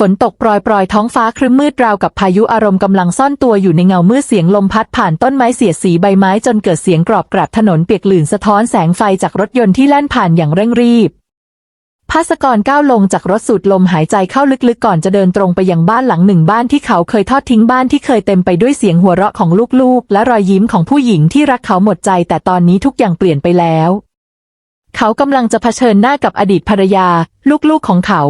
ฝนตกปรอยๆ ท้องฟ้าครึ้มมืดราวกับพายุอารมณ์กำลังซ่อนตัวอยู่ในเงามืดเสียงลมพัดผ่านต้นไม้เสียดสีใบไม้จนเกิดเสียงกรอบกราบถนนเปียกลื่นสะท้อนแสงไฟจากรถยนต์ที่แล่นผ่านอย่างเร่งรีบภาสกรก้าวลงจากรถสูดลมหายใจเข้าลึกๆก่อนจะเดินตรงไปยังบ้านหลังหนึ่งบ้านที่เขาเคยทอดทิ้งบ้านที่เคยเต็มไปด้วยเสียงหัวเราะของลูกๆ และรอยยิ้มของผู้หญิงที่รักเขาหมดใจ แต่ตอนนี้ทุกอย่างเปลี่ยนไปแล้ว เขากำลังจะเผชิญหน้ากับอดีตภรรยา ลูกๆของเขา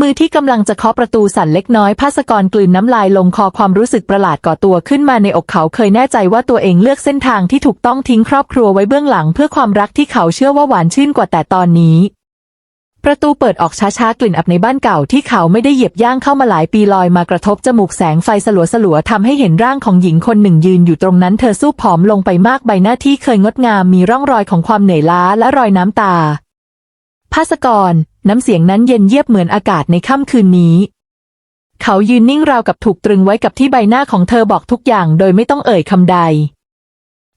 มือที่กำลังจะเคาะประตูสั่นเล็กน้อยภาสกรกลืนน้ำลายลงคอความรู้สึกประหลาดก่อตัวขึ้นมาในอกเขาเคยแน่ใจว่าตัวเองเลือกเส้นทางที่ถูกต้องทิ้งครอบครัวไว้เบื้องหลังเพื่อความรักที่เขาเชื่อว่าหวานชื่นกว่าแต่ตอนนี้ ประตูเปิดออกช้าๆกลิ่นอับในบ้านเก่าที่เขาไม่ได้เหยียบย่างเข้ามาหลายปีลอยมากระทบจมูกแสงไฟสลัวๆทำให้เห็นร่างของหญิงคนหนึ่งยืนอยู่ตรงนั้นเธอสู้ผอมลงไปมากใบหน้าที่เคยงดงามมีร่องรอยของความเหนื่อยล้าและรอยน้ำตาภาสกร น้ำเสียงนั้นเย็นเยียบเหมือนอากาศในค่ำคืนนี้ เขายืนนิ่งราวกับถูกตรึงไว้กับที่ใบหน้าของเธอบอกทุกอย่างโดยไม่ต้องเอ่ยคำใด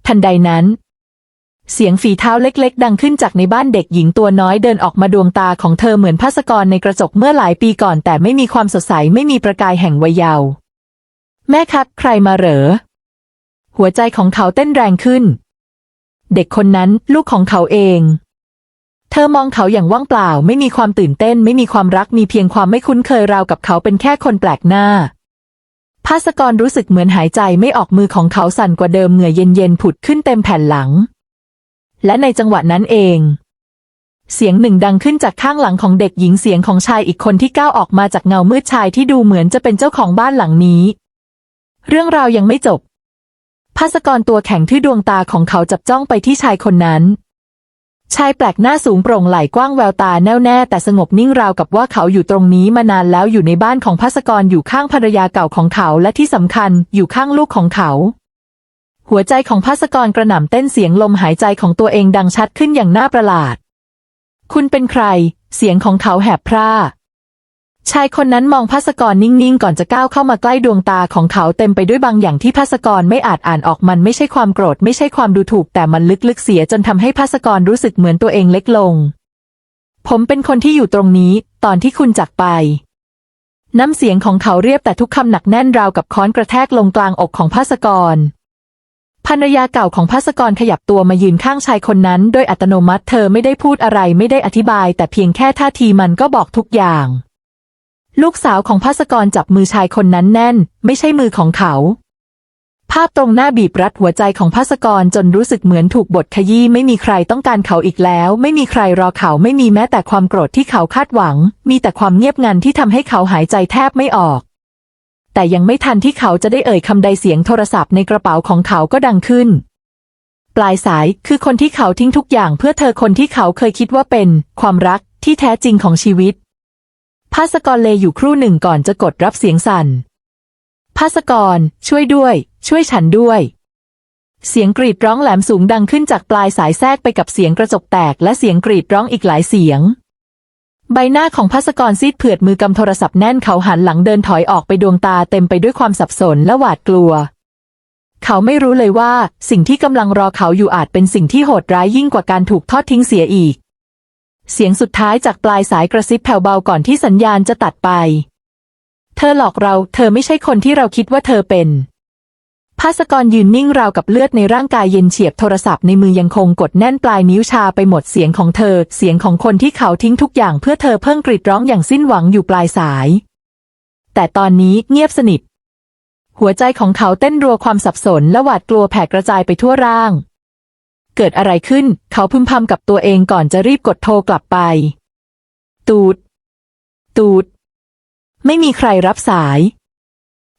ทันใดนั้น เสียงฝีเท้าเล็กๆ ดังขึ้นจากในบ้านเด็กหญิงตัวน้อยเดินออกมาดวงตาของเธอเหมือนภาสกรในกระจกเมื่อหลายปีก่อน แต่ไม่มีความสดใสไม่มีประกายแห่งวัยเยาว์แม่ครับใครมาเหรอ หัวใจของเขาเต้นแรงขึ้น เด็กคนนั้นลูกของเขาเอง เธอมองเขาอย่างว่างเปล่า ไม่มีความตื่นเต้น ไม่มีความรักมีเพียงความไม่คุ้นเคยราวกับเขาเป็นแค่คนแปลกหน้า ภาสกรรู้สึกเหมือนหายใจไม่ออกมือของเขาสั่นกว่าเดิมเหงื่อเย็นๆผุดขึ้นเต็มแผ่นหลัง และในจังหวะนั้นเอง เสียงหนึ่งดังขึ้นจากข้างหลังของเด็กหญิงเสียงของชายอีกคนที่ก้าวออกมาจากเงามืดชายที่ดูเหมือนจะเป็นเจ้าของบ้านหลังนี้ เรื่องราวยังไม่จบภาสกรตัวแข็งที่ดวงตาของเขาจับจ้องไปที่ชายคนนั้น ชายแปลกหน้าสูงโปร่งไหลกว้างแววตาแน่วแน่แต่สงบนิ่งราวกับว่าเขาอยู่ตรงนี้มานานแล้วอยู่ในบ้านของพัสกรอยู่ข้างภรรยาเก่าของเขาและที่สำคัญอยู่ข้างลูกของเขา หัวใจของพัสกรกระหน่ำเต้นเสียงลมหายใจของตัวเองดังชัดขึ้นอย่างน่าประหลาด คุณเป็นใคร เสียงของเขาแหบพร่า ชายคนนั้นมองภาสกรนิ่งๆ ก่อนจะก้าวเข้ามาใกล้ดวงตาของเขาเต็มไปด้วยบางอย่างที่ภาสกรไม่อาจอ่านออกมันไม่ใช่ความโกรธไม่ใช่ความดูถูกแต่มันลึกๆเสียจนทำให้ภาสกรรู้สึกเหมือนตัวเองเล็กลง ผมเป็นคนที่อยู่ตรงนี้ ตอนที่คุณจากไป น้ำเสียงของเขาเรียบแต่ทุกคำหนักแน่นราวกับค้อนกระแทกลงกลางอกของภาสกรภรรยาเก่าของภาสกรขยับตัวมายืนข้างชายคนนั้น โดยอัตโนมัติเธอไม่ได้พูดอะไรไม่ได้อธิบาย แต่เพียงแค่ท่าทีมันก็บอกทุกอย่าง ลูกสาวของภาสกรจับมือชายคนนั้นแน่น ไม่ใช่มือของเขา ภาพตรงหน้าบีบรัดหัวใจของภาสกรจนรู้สึกเหมือนถูกบทขยี้ไม่มีใครต้องการเขาอีกแล้ว ไม่มีใครรอเขาไม่มีแม้แต่ความโกรธที่เขาคาดหวัง มีแต่ความเงียบงันที่ทำให้เขาหายใจแทบไม่ออก แต่ยังไม่ทันที่เขาจะได้เอ่ยคำใดเสียงโทรศัพท์ในกระเป๋าของเขาก็ดังขึ้น ปลายสายคือคนที่เขาทิ้งทุกอย่างเพื่อเธอคนที่เขาเคยคิดว่าเป็น ความรักที่แท้จริงของชีวิต ภาสกรเลอยู่ครู่หนึ่งก่อนจะกดรับเสียงสั่นภาสกร ช่วยด้วย ช่วยฉันด้วย เสียงกรีดร้องแหลมสูงดังขึ้นจากปลายสายแทรกไปกับเสียงกระจกแตกและเสียงกรีดร้องอีกหลายเสียง ใบหน้าของภาสกรซีดเผือดมือกำโทรศัพท์แน่นเขาหันหลังเดินถอยออกไปดวงตาเต็มไปด้วยความสับสนและหวาดกลัว เขาไม่รู้เลยว่า สิ่งที่กำลังรอเขาอยู่อาจเป็นสิ่งที่โหดร้ายยิ่งกว่าการถูกทอดทิ้งเสียอีก เสียงสุดท้ายจากปลายสายกระซิบแผ่วเบาก่อนที่สัญญาณจะตัดไป เธอหลอกเรา เธอไม่ใช่คนที่เราคิดว่าเธอเป็น ภาสกรยืนนิ่งราวกับเลือดในร่างกายเย็นเฉียบโทรศัพท์ในมือยังคงกดแน่นปลายนิ้วชาไปหมดเสียงของเธอ เสียงของคนที่เขาทิ้งทุกอย่างเพื่อเธอเพิ่งกรีดร้องอย่างสิ้นหวังอยู่ปลายสาย แต่ตอนนี้เงียบสนิท หัวใจของเขาเต้นรัวความสับสนและหวาดกลัวแผ่กระจายไปทั่วร่าง เกิดอะไรขึ้น เขาพึมพำกับตัวเองก่อนจะรีบกดโทรกลับไป ตูด ตูด ไม่มีใครรับสาย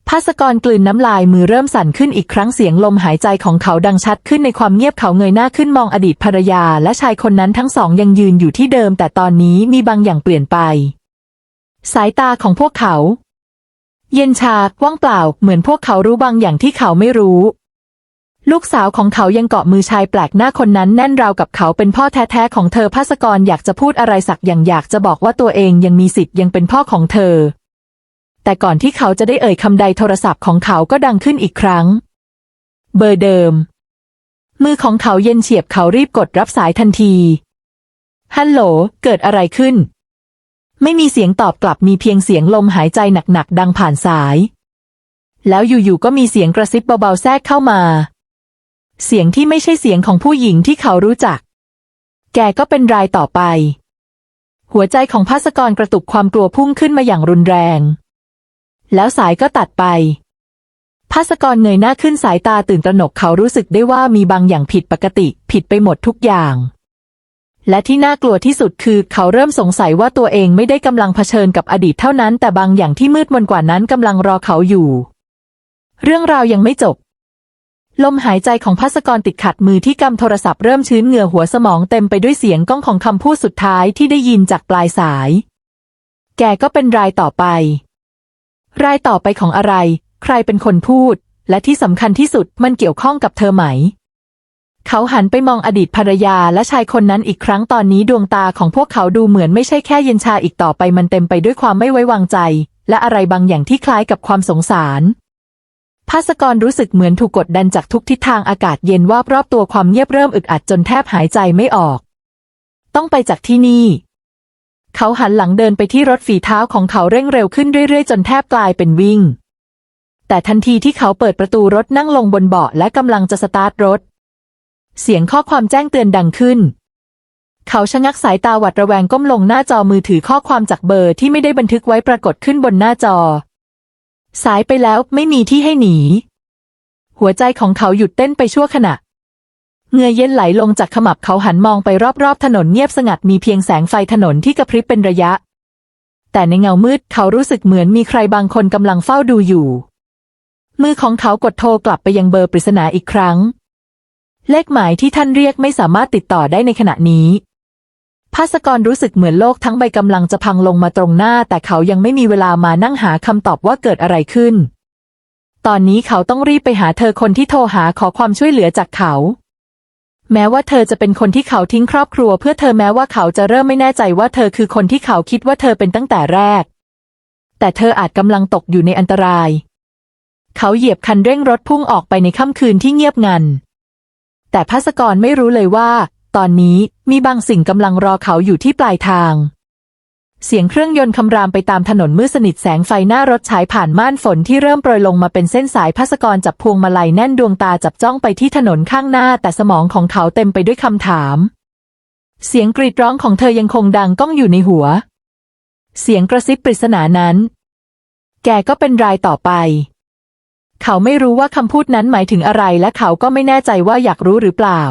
ภาสกรกลืนน้ำลายมือเริ่มสั่นขึ้นอีกครั้งเสียงลมหายใจของเขาดังชัดขึ้นในความเงียบเขาเงยหน้าขึ้นมองอดีตภรรยาและชายคนนั้นทั้งสองยังยืนอยู่ที่เดิม แต่ตอนนี้มีบางอย่างเปลี่ยนไป สายตาของพวกเขา เย็นชาว่างเปล่า เหมือนพวกเขารู้บางอย่างที่เขาไม่รู้ ลูกสาวของเขายังเกาะมือชายแปลกหน้าคนนั้นแน่นราวกับเขาเป็นพ่อแท้ๆของเธอภาสกรอยากจะพูดอะไรสักอย่างอยากจะบอกว่าตัวเองยังมีสิทธิ์ยังเป็นพ่อของเธอ แต่ก่อนที่เขาจะได้เอ่ยคำใดโทรศัพท์ของเขาก็ดังขึ้นอีกครั้ง เบอร์เดิม มือของเขาเย็นเฉียบเขารีบกดรับสายทันที ฮัลโหล เกิดอะไรขึ้น ไม่มีเสียงตอบกลับมีเพียงเสียงลมหายใจหนักๆดังผ่านสาย แล้วอยู่ๆก็มีเสียงกระซิบเบาๆแทรกเข้ามา เสียงที่ไม่ใช่เสียงของผู้หญิงที่เขารู้จัก แกก็เป็นรายต่อไป หัวใจของภาสกรกระตุกความกลัวพุ่งขึ้นมาอย่างรุนแรง แล้วสายก็ตัดไปภาสกรเงยหน้าขึ้นสายตาตื่นตระหนกเขารู้สึกได้ว่ามีบางอย่างผิดปกติ ผิดไปหมดทุกอย่าง และที่น่ากลัวที่สุดคือเขาเริ่มสงสัยว่าตัวเองไม่ได้กำลังเผชิญกับอดีตเท่านั้น แต่บางอย่างที่มืดมนกว่านั้นกำลังรอเขาอยู่ เรื่องราวยังไม่จบ ลมหายใจของภาสกรติดขัดมือที่กำโทรศัพท์เริ่มชื้นเหงื่อหัวสมองเต็มไปด้วยเสียงก้องของคำพูดสุดท้ายที่ได้ยินจากปลายสาย แกก็เป็นรายต่อไป รายต่อไปของอะไร ใครเป็นคนพูด และที่สำคัญที่สุดมันเกี่ยวข้องกับเธอไหม เขาหันไปมองอดีตภรรยาและชายคนนั้นอีกครั้งตอนนี้ดวงตาของพวกเขาดูเหมือนไม่ใช่แค่เย็นชาอีกต่อไปมันเต็มไปด้วยความไม่ไว้วางใจ และอะไรบางอย่างที่คล้ายกับความสงสาร ภาสกรรู้สึกเหมือนถูกกดดันจากทุกทิศทางอากาศเย็นว่าบรอบตัวความเงียบเริ่มอึดอัดจนแทบหายใจไม่ออก ต้องไปจากที่นี่ เขาหันหลังเดินไปที่รถฝีเท้าของเขาเร่งเร็วขึ้นเรื่อยๆ จนแทบกลายเป็นวิ่ง แต่ทันทีที่เขาเปิดประตูรถนั่งลงบนเบาะและกำลังจะสตาร์ทรถ เสียงข้อความแจ้งเตือนดังขึ้น เขาชะงักสายตาหวัดระแวงก้มลงหน้าจอมือถือข้อความจากเบอร์ที่ไม่ได้บันทึกไว้ปรากฏขึ้นบนหน้าจอ สายไปแล้วไม่มีที่ให้หนี หัวใจของเขาหยุดเต้นไปชั่วขณะเงื่อเย็นไหลลงจากขมับเขาหันมองไปรอบๆ ถนนเงียบสงัดมีเพียงแสงไฟถนนที่กระพริบเป็นระยะ แต่ในเงามืดเขารู้สึกเหมือนมีใครบางคนกำลังเฝ้าดูอยู่ มือของเขากดโทรกลับไปยังเบอร์ปริศนาอีกครั้ง เลขหมายที่ท่านเรียกไม่สามารถติดต่อได้ในขณะนี้ ภาสกรรู้สึกเหมือนโลกทั้งใบกำลังจะพังลงมาตรงหน้า แต่เขายังไม่มีเวลามานั่งหาคำตอบว่าเกิดอะไรขึ้น ตอนนี้เขาต้องรีบไปหาเธอคนที่โทรหาขอความช่วยเหลือจากเขา แม้ว่าเธอจะเป็นคนที่เขาทิ้งครอบครัว เพื่อเธอแม้ว่าเขาจะเริ่มไม่แน่ใจว่าเธอคือคนที่เขาคิดว่าเธอเป็นตั้งแต่แรก แต่เธออาจกำลังตกอยู่ในอันตราย เขาเหยียบคันเร่งรถพุ่งออกไปในค่ำคืนที่เงียบงันแต่ภาสกรไม่รู้เลยว่า ตอนนี้มีบางสิ่งกำลังรอเขาอยู่ที่ปลายทาง เสียงเครื่องยนต์คำรามไปตามถนนมืดสนิทแสงไฟหน้ารถฉายผ่านม่านฝนที่เริ่มโปรยลงมาเป็นเส้นสายภาสกรจับพวงมาลัยแน่นดวงตาจับจ้องไปที่ถนนข้างหน้าแต่สมองของเขาเต็มไปด้วยคำถาม เสียงกรีดร้องของเธอยังคงดังก้องอยู่ในหัว เสียงกระซิบปริศนานั้น แกก็เป็นรายต่อไปเขาไม่รู้ว่าคำพูดนั้นหมายถึงอะไรและเขาก็ไม่แน่ใจว่าอยากรู้หรือเปล่า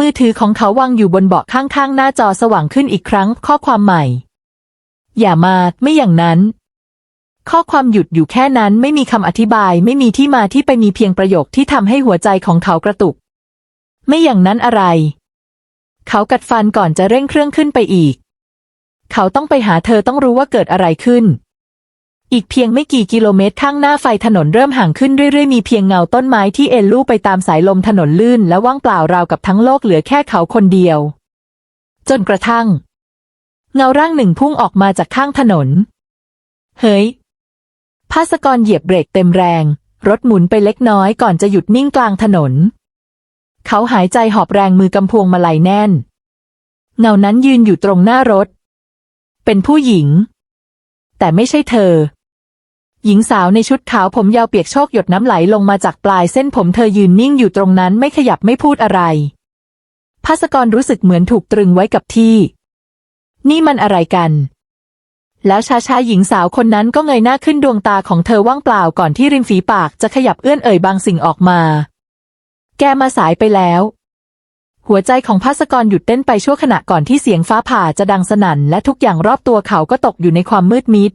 มือถือของเขาวางอยู่บนเบาะข้างๆ หน้าจอสว่างขึ้นอีกครั้ง ข้อความใหม่ อย่ามาไม่อย่างนั้น ข้อความหยุดอยู่แค่นั้นไม่มีคำอธิบายไม่มีที่มาที่ไปมีเพียงประโยคที่ทำให้หัวใจของเขากระตุก ไม่อย่างนั้นอะไร เขากัดฟันก่อนจะเร่งเครื่องขึ้นไปอีก เขาต้องไปหาเธอต้องรู้ว่าเกิดอะไรขึ้น อีกเพียงไม่กี่กิโลเมตรข้างหน้าไฟถนนเริ่มห่างขึ้นเรื่อยๆ มีเพียงเงาต้นไม้ที่เอ็นลู่ไปตามสายลมถนนลื่น และว่างเปล่าราวกับทั้งโลกเหลือแค่เขาคนเดียว จนกระทั่ง เงาร่างหนึ่งพุ่งออกมาจากข้างถนน เฮ้ย ภาสกรเหยียบเบรกเต็มแรง รถหมุนไปเล็กน้อยก่อนจะหยุดนิ่งกลางถนน เขาหายใจหอบแรงมือกำพวงมาลัยแน่น เงานั้นยืนอยู่ตรงหน้ารถ เป็นผู้หญิง แต่ไม่ใช่เธอ หญิงสาวในชุดขาวผมยาวเปียกโชกหยดน้ำไหลลงมาจากปลายเส้นผมเธอยืนนิ่งอยู่ตรงนั้นไม่ขยับไม่พูดอะไร ภาสกรรู้สึกเหมือนถูกตรึงไว้กับที่ นี่มันอะไรกัน แล้วชาชาหญิงสาวคนนั้นก็เงยหน้าขึ้นดวงตาของเธอว่างเปล่าก่อนที่ริมฝีปากจะขยับเอื้อนเอ่ยบางสิ่งออกมา แกมาสายไปแล้ว หัวใจของภาสกรหยุดเต้นไปชั่วขณะก่อนที่เสียงฟ้าผ่าจะดังสนั่นและทุกอย่างรอบตัวเขาก็ตกอยู่ในความมืดมิด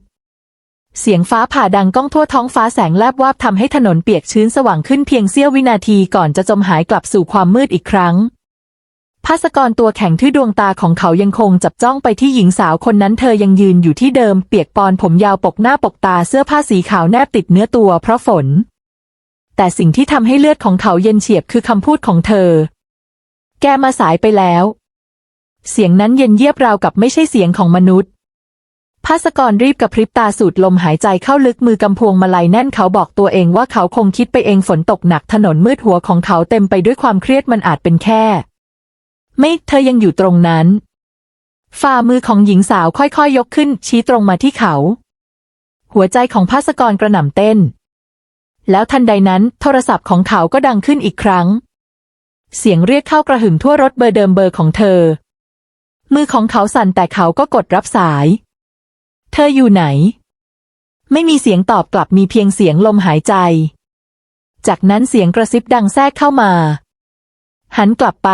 เสียงฟ้าผ่าดังก้องทั่วท้องฟ้าแสงแลบวาบทำให้ถนนเปียกชื้นสว่างขึ้นเพียงเสี้ยววินาทีก่อนจะจมหายกลับสู่ความมืดอีกครั้งภาสกรตัวแข็งที่ดวงตาของเขายังคงจับจ้องไปที่หญิงสาวคนนั้นเธอยังยืนอยู่ที่เดิมเปียกปอนผมยาวปกหน้าปกตาเสื้อผ้าสีขาวแนบติดเนื้อตัวเพราะฝน แต่สิ่งที่ทำให้เลือดของเขาเย็นเฉียบคือคำพูดของเธอ แกมาสายไปแล้ว เสียงนั้นเย็นเยียบราวกับไม่ใช่เสียงของมนุษย์ ภาสกรรีบกระพริบตาสูดลมหายใจเข้าลึกมือกำพวงมาลัยแน่นเขาบอกตัวเองว่าเขาคงคิดไปเองฝนตกหนักถนนมืดหัวของเขาเต็มไปด้วยความเครียดมันอาจเป็นแค่ ไม่เธอยังอยู่ตรงนั้น ฝ่ามือของหญิงสาวค่อยๆยกขึ้น ชี้ตรงมาที่เขา หัวใจของภาสกรกระหน่ำเต้น แล้วทันใดนั้นโทรศัพท์ของเขาก็ดังขึ้นอีกครั้ง เสียงเรียกเข้ากระหึ่มทั่วรถเบอร์เดิมเบอร์ของเธอ มือของเขาสั่นแต่เขาก็กดรับสาย เธออยู่ไหน ไม่มีเสียงตอบกลับมีเพียงเสียงลมหายใจ จากนั้นเสียงกระซิบดังแทรกเข้ามา หันกลับไป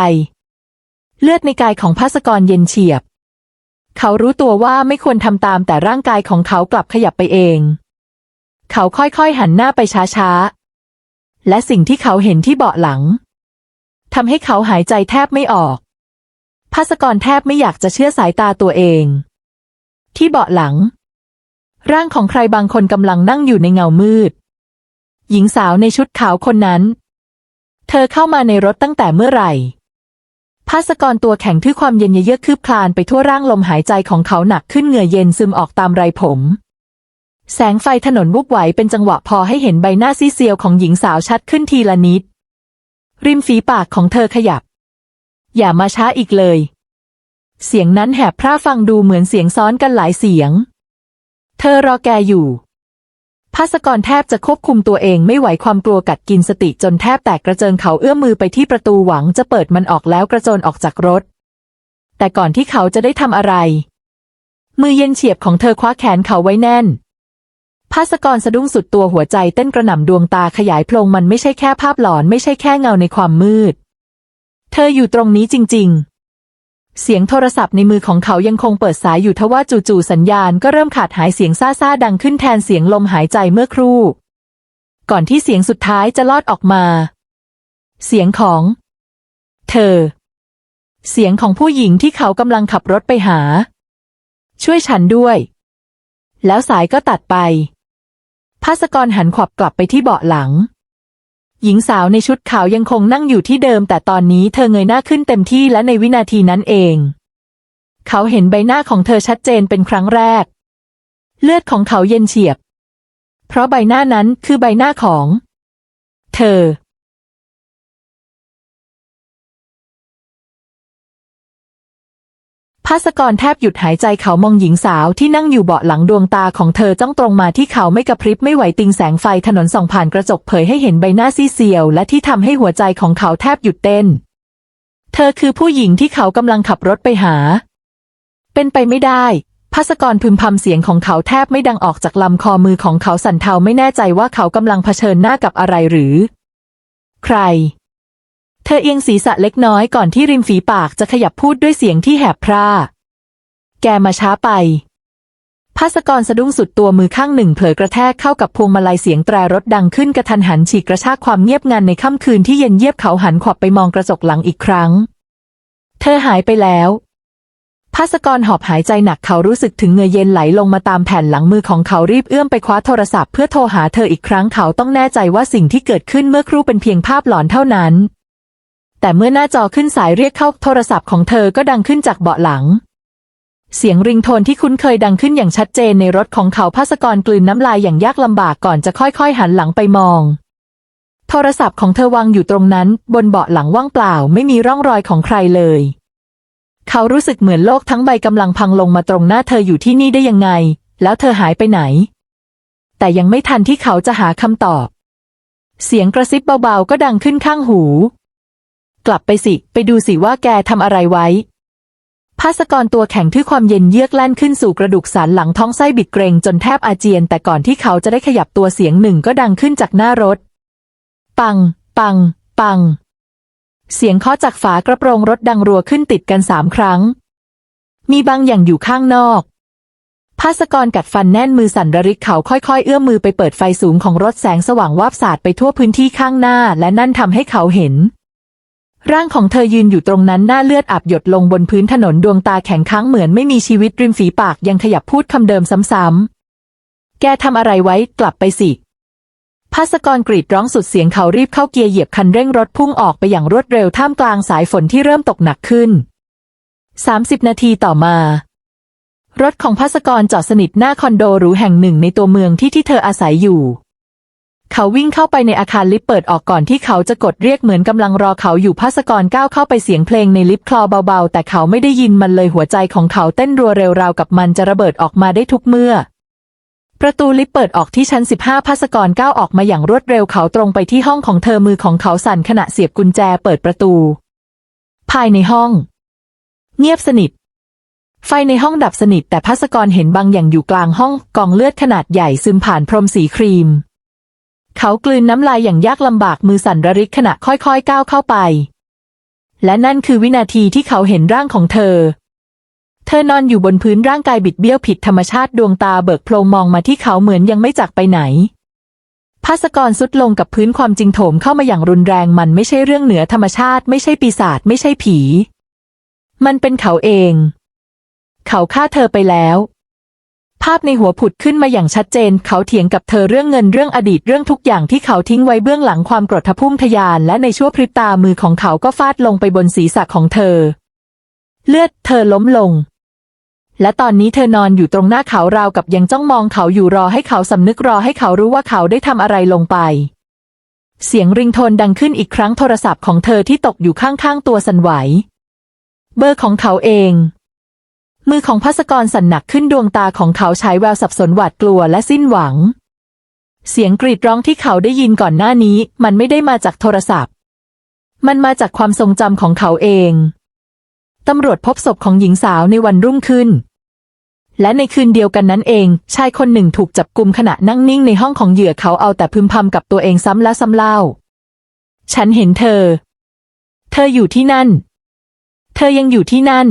เลือดในกายของภาสกรเย็นเฉียบ เขารู้ตัวว่าไม่ควรทำตามแต่ร่างกายของเขากลับขยับไปเอง เขาค่อยๆหันหน้าไปช้าๆ และสิ่งที่เขาเห็นที่เบาะหลังทำให้เขาหายใจแทบไม่ออกภาสกรแทบไม่อยากจะเชื่อสายตาตัวเอง ที่เบาะหลัง ร่างของใครบางคนกำลังนั่งอยู่ในเงามืด หญิงสาวในชุดขาวคนนั้น เธอเข้ามาในรถตั้งแต่เมื่อไหร่ภาสกรตัวแข็งที่อความเย็นเยือกคืบคลานไปทั่วร่างลมหายใจของเขาหนักขึ้นเหงื่อเย็นซึมออกตามไรผม แสงไฟถนนวุบไหวเป็นจังหวะพอให้เห็นใบหน้าซีเซียวของหญิงสาวชัดขึ้นทีละนิด ริมฝีปากของเธอขยับ อย่ามาช้าอีกเลย เสียงนั้นแหบพร่าฟังดูเหมือนเสียงซ้อนกันหลายเสียง เธอรอแกอยู่ภาสกรแทบจะควบคุมตัวเองไม่ไหวความกลัวกัดกินสติจนแทบแตกกระเจิงเขาเอื้อมมือไปที่ประตูหวังจะเปิดมันออกแล้วกระโจนออกจากรถ แต่ก่อนที่เขาจะได้ทำอะไร มือเย็นเฉียบของเธอคว้าแขนเขาไว้แน่นภาสกรสะดุ้งสุดตัวหัวใจเต้นกระหน่ำดวงตาขยายโพลงมันไม่ใช่แค่ภาพหลอนไม่ใช่แค่เงาในความมืด เธออยู่ตรงนี้จริง ๆ เสียงโทรศัพท์ในมือของเขายังคงเปิดสายอยู่ทว่าจู่ๆสัญญาณก็เริ่มขาดหายเสียงซ่าๆดังขึ้นแทนเสียงลมหายใจเมื่อครู่ ก่อนที่เสียงสุดท้ายจะลอดออกมา เสียงของ เธอ เสียงของผู้หญิงที่เขากำลังขับรถไปหา ช่วยฉันด้วย แล้วสายก็ตัดไปภาสกรหันขวับกลับไปที่เบาะหลัง หญิงสาวในชุดขาวยังคงนั่งอยู่ที่เดิม แต่ตอนนี้เธอเงยหน้าขึ้นเต็มที่และในวินาทีนั้นเอง เขาเห็นใบหน้าของเธอชัดเจนเป็นครั้งแรก เลือดของเขาเย็นเฉียบ เพราะใบหน้านั้นคือใบหน้าของ เธอ ภาสกรแทบหยุดหายใจเขามองหญิงสาวที่นั่งอยู่เบาะหลังดวงตาของเธอจ้องตรงมาที่เขาไม่กระพริบไม่ไหวติงแสงไฟถนนส่องผ่านกระจกเผยให้เห็นใบหน้าซีเซียว และที่ทำให้หัวใจของเขาแทบหยุดเต้น เธอคือผู้หญิงที่เขากำลังขับรถไปหา เป็นไปไม่ได้ภาสกรพึมพำเสียงของเขาแทบไม่ดังออกจากลำคอมือของเขาสั่นเทาไม่แน่ใจว่าเขากำลังเผชิญหน้ากับอะไรหรือ ใคร เธอเอียงศีรษะเล็กน้อยก่อนที่ริมฝีปากจะขยับพูดด้วยเสียงที่แหบพร่า แกมาช้าไป ภาสกรสะดุ้งสุดตัวมือข้างหนึ่งเผลอกระแทกเข้ากับพวงมาลัยเสียงแตรรถดังขึ้นกระทันหันฉีกกระชากความเงียบงันในค่ำคืนที่เย็นเยียบเขาหันขวับไปมองกระจกหลังอีกครั้ง เธอหายไปแล้วภาสกรหอบหายใจหนักเขารู้สึกถึงเงื่อเย็นไหลลงมาตามแผ่นหลังมือของเขารีบเอื้อมไปคว้าโทรศัพท์เพื่อโทรหาเธออีกครั้งเขาต้องแน่ใจว่าสิ่งที่เกิดขึ้นเมื่อครู่เป็นเพียงภาพหลอนเท่านั้น แต่เมื่อหน้าจอขึ้นสายเรียกเข้าโทรศัพท์ของเธอก็ดังขึ้นจากเบาะหลัง เสียงริงโทนที่คุ้นเคยดังขึ้นอย่างชัดเจนในรถของเขาภาสกรกลืนน้ำลายอย่างยากลำบากก่อนจะค่อยๆ หันหลังไปมอง โทรศัพท์ของเธอวางอยู่ตรงนั้น บนเบาะหลังว่างเปล่าไม่มีร่องรอยของใครเลย เขารู้สึกเหมือนโลกทั้งใบกำลังพังลงมาตรงหน้าเธออยู่ที่นี่ได้ยังไง แล้วเธอหายไปไหน แต่ยังไม่ทันที่เขาจะหาคำตอบ เสียงกระซิบเบาๆก็ดังขึ้นข้างหู กลับไปสิ ไปดูสิว่าแกทำอะไรไว้ ภาสกรตัวแข็งที่ความเย็นเยือกแล่นขึ้นสู่กระดูกสันหลังท้องไส้บิดเกรงจนแทบอาเจียน แต่ก่อนที่เขาจะได้ขยับตัวเสียงหนึ่งก็ดังขึ้นจากหน้ารถ ปัง ปัง ปัง เสียงเคาะจากฝากระโปรงรถดังรัวขึ้นติดกันสามครั้ง มีบางอย่างอยู่ข้างนอกภาสกรกัดฟันแน่นมือสั่นระริกเขาค่อยๆ เอื้อมมือไปเปิดไฟสูงของรถแสงสว่างวาบสาดไปทั่วพื้นที่ข้างหน้า และนั่นทำให้เขาเห็น ร่างของเธอยืนอยู่ตรงนั้นหน้าเลือดอาบหยดลงบนพื้นถนนดวงตาแข็งค้างเหมือนไม่มีชีวิตริมฝีปากยังขยับพูดคำเดิมซ้ำๆ แกทำอะไรไว้กลับไปสิภาสกรกรีดร้องสุดเสียงเขารีบเข้าเกียร์เหยียบคันเร่งรถพุ่งออกไปอย่างรวดเร็วท่ามกลางสายฝนที่เริ่มตกหนักขึ้น 30 นาทีต่อมา รถของภาสกรจอดสนิทหน้าคอนโดหรูแห่งหนึ่งในตัวเมืองที่ที่เธออาศัยอยู่ เขาวิ่งเข้าไปในอาคารลิฟต์เปิดออกก่อนที่เขาจะกดเรียกเหมือนกำลังรอเขาอยู่ภาสกรก้าวเข้าไปเสียงเพลงในลิฟต์คลอเบาๆ แต่เขาไม่ได้ยินมันเลยหัวใจของเขาเต้นรัวเร็วราวกับมันจะระเบิดออกมาได้ทุกเมื่อ ประตูลิฟต์เปิดออกที่ชั้น 15ภาสกรก้าวออกมาอย่างรวดเร็วเขาตรงไปที่ห้องของเธอมือของเขาสั่นขณะเสียบกุญแจเปิดประตู ภายในห้อง เงียบสนิทไฟในห้องดับสนิทแต่ภาสกรเห็นบางอย่างอยู่กลางห้องกองเลือดขนาดใหญ่ซึมผ่านพรมสีครีม เขากลืนน้ำลายอย่างยากลำบากมือสั่นระริกขณะค่อยๆก้าวเข้าไป และนั่นคือวินาทีที่เขาเห็นร่างของเธอ เธอนอนอยู่บนพื้นร่างกายบิดเบี้ยวผิดธรรมชาติดวงตาเบิกโพลงมองมาที่เขาเหมือนยังไม่จากไปไหนภาสกรสุดลงกับพื้นความจริงโถมเข้ามาอย่างรุนแรงมันไม่ใช่เรื่องเหนือธรรมชาติ ไม่ใช่ปีศาจไม่ใช่ผี มันเป็นเขาเอง เขาฆ่าเธอไปแล้วาพในหัวผุดขึ้นมาอย่างชัดเจน เขาเถียงกับเธอเรื่องเงินเรื่องอดีตเรื่องทุกอย่างที่เขาทิ้งไว้เบื้องหลังความกรธพุ่งทะยาน และในชั่วพริบตามือของเขาก็ฟาดลงไปบนศีรษะของเธอ เลือดเธอล้มลง และตอนนี้เธอนอนอยู่ตรงหน้าเขาราวกับยังจ้องมองเขาอยู่รอให้เขาสำนึกรอให้เขารู้ว่าเขาได้ทำอะไรลงไป เสียงริงโทนดังขึ้นอีกครั้งโทรศัพท์ของเธอที่ตกอยู่ข้างๆตัวสั่นไหว เบอร์ของเขาเอง มือของพัสกรสั่นหนักขึ้นดวงตาของเขาฉายแววสับสนหวาดกลัวและสิ้นหวัง เสียงกรีดร้องที่เขาได้ยินก่อนหน้านี้ มันไม่ได้มาจากโทรศัพท์ มันมาจากความทรงจำของเขาเอง ตำรวจพบศพของหญิงสาวในวันรุ่งขึ้น และในคืนเดียวกันนั้นเอง ชายคนหนึ่งถูกจับกุมขณะนั่งนิ่งในห้องของเหยื่อเขาเอาแต่พึมพำกับตัวเองซ้ำและซ้ำเล่า ฉันเห็นเธอ เธออยู่ที่นั่น เธอยังอยู่ที่นั่น